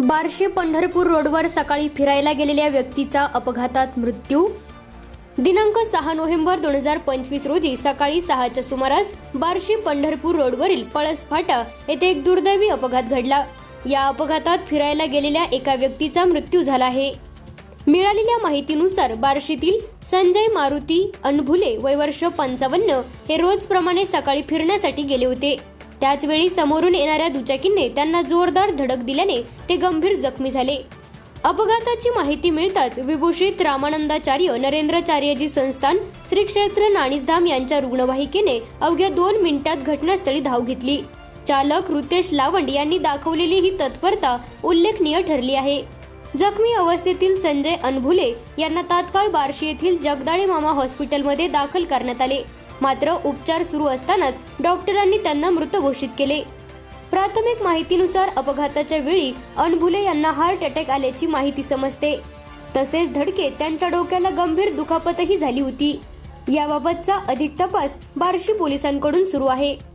बार्शी पंढरपूर रोडवर सकाळी फिरायला गेलेल्या व्यक्तीचा अपघातात मृत्यू. दिनांक सहा नोव्हेंबर दोन हजार पंचवीस रोजी सकाळी सहाच्या सुमारास बार्शी पंढरपूर रोडवरील पळस फाटा येथे एक दुर्दैवी अपघात घडला. या अपघातात फिरायला गेलेल्या एका व्यक्तीचा मृत्यू झाला आहे. मिळालेल्या माहितीनुसार बार्शीतील संजय मारुती अनभुले वय वर्ष पंचावन्न हे रोजप्रमाणे सकाळी फिरण्यासाठी गेले होते. त्याचवेळी समोरून येणाऱ्या दुचाकीने त्यांना जोरदार धडक दिल्याने ते गंभीर जखमी झाले. अपघाताची माहिती मिळताच विभूषित रामानंदाचार्य नरेंद्रचार्यजी संस्थान श्री क्षेत्र नाणीसधाम यांच्या रुग्णवाहिकेने अवघ्या दोन मिनिटात घटनास्थळी धाव घेतली. चालक रुतेश लावंड यांनी दाखवलेली ही तत्परता उल्लेखनीय ठरली आहे. जखमी अवस्थेतील संजय अनभुले यांना तात्काळ बार्शी येथील जगदाळे मामा हॉस्पिटलमध्ये दाखल करण्यात आले. मात्र उपचार सुरू असतानाच डॉक्टरांनी त्यांना मृत घोषित केले. प्राथमिक माहितीनुसार अपघाताच्या वेळी अनभुले यांना हार्ट अटॅक आल्याची माहिती समजते. तसेच धडकेत त्यांच्या डोक्याला गंभीर दुखापतही झाली होती. याबाबतचा अधिक तपास बार्शी पोलिसांकडून सुरू आहे.